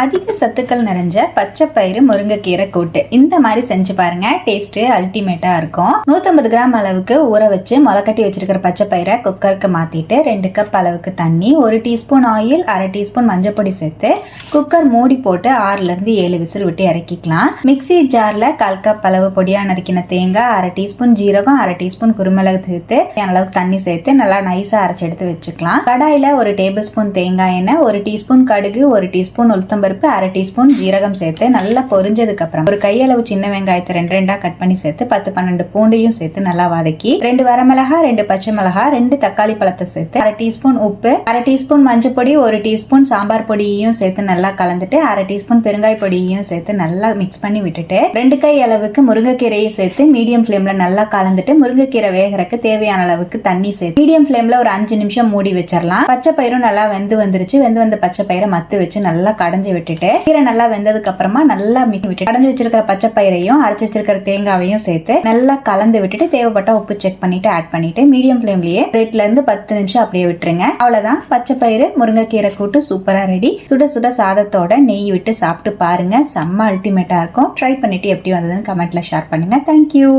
அதிக சத்துக்கள் நிறைஞ்ச பச்சை பயிறு முருங்கைக்கீரை கூட்டு. இந்த மாதிரி செஞ்சு பாருங்க. டேஸ்ட் அல்டிமேட்டா இருக்கும். 150 கிராம் அளவுக்கு ஊற வச்சு முளைக்கட்டி வச்சிருக்கிற பச்சை பயிரை குக்கருக்கு மாத்திட்டு ரெண்டு கப் அளவுக்கு தண்ணி ஒரு டீஸ்பூன் ஆயில் அரை டீஸ்பூன் மஞ்சள் பொடி சேர்த்து குக்கர் மூடி போட்டு ஆறுல இருந்து ஏழு விசில் விட்டு இறக்கிக்கலாம். மிக்ஸி ஜார்ல கால் கப் அளவு பொடியா நறுக்கின தேங்காய் அரை டீஸ்பூன் ஜீரகம் அரை டீஸ்பூன் குருமிளகு சேர்த்து அளவுக்கு தண்ணி சேர்த்து நல்லா நைஸா அரைச்சு எடுத்து வச்சுக்கலாம். கடாயில ஒரு டேபிள் ஸ்பூன் தேங்காய் எண்ணெய் ஒரு டீஸ்பூன் கடுகு ஒரு டீஸ்பூன் உளுத்தம்பருப்பு அரை டீஸ்பூன் ஜீரகம் சேர்த்து நல்லா பொரிஞ்சதுக்கு அப்புறம் ஒரு கையளவு சின்ன வெங்காயத்தை ரெண்டு ரெண்டா கட் பண்ணி சேர்த்து பத்து பன்னெண்டு பூண்டையும் சேர்த்து நல்லா வதக்கி ரெண்டு வரமிளகா ரெண்டு பச்சை மிளகா ரெண்டு தக்காளி பழத்தை சேர்த்து அரை டீஸ்பூன் உப்பு அரை டீஸ்பூன் மஞ்சள் பொடி ஒரு டீஸ்பூன் சாம்பார் பொடியையும் சேர்த்து நல்லா கலந்துட்டு அரை டீஸ்பூன் பெருங்காய் பொடியையும் சேர்த்து நல்லா மிக்ஸ் பண்ணி விட்டுட்டு ரெண்டு கை அளவுக்கு முருங்கைக்கீரையை சேர்த்து மீடியம் ஃப்ளேம்ல நல்லா கலந்துட்டு முருங்கைக்கீரை வேகறக்கு தேவையான அளவுக்கு தண்ணி சேர்த்து மீடியம் ஃப்ளேம்ல ஒரு அஞ்சு நிமிஷம் மூடி வச்சிடலாம் பச்சை பயிரும் நல்லா வெந்து வந்துருச்சு. வெந்து வந்த பச்சை பயிரை மத்து வச்சு நல்லா கடைஞ்சி விட்டுட்டு கீரை நல்லா வெந்ததுக்கு அப்புறமா நல்லா மிக்கி விட்டு அடைஞ்சு வச்சிருக்கிற பச்சை பயிரையும் அரைச்சு வச்சிருக்கிற தேங்காவையும் சேர்த்து நல்லா கலந்து விட்டுட்டு தேவைப்பட்ட உப்பு செக் பண்ணிட்டு ஆட் பண்ணிட்டு மீடியம் ஃப்ளேம்லயே ரெட்ல இருந்து பத்து நிமிஷம் அப்படியே விட்டுருங்க. அவ்வளவுதான். பச்சை பயிறு முருங்கைக்கீரை கூட்டு சூப்பரா ரெடி சுட சுட சாதத்தோட நெய் விட்டு சாப்பிட்டு பாருங்க. செம்ம அல்டிமேட்டா இருக்கும். ட்ரை பண்ணிட்டு எப்படி வந்ததுன்னு கமெண்ட்ல ஷேர் பண்ணுங்க. தேங்க்யூ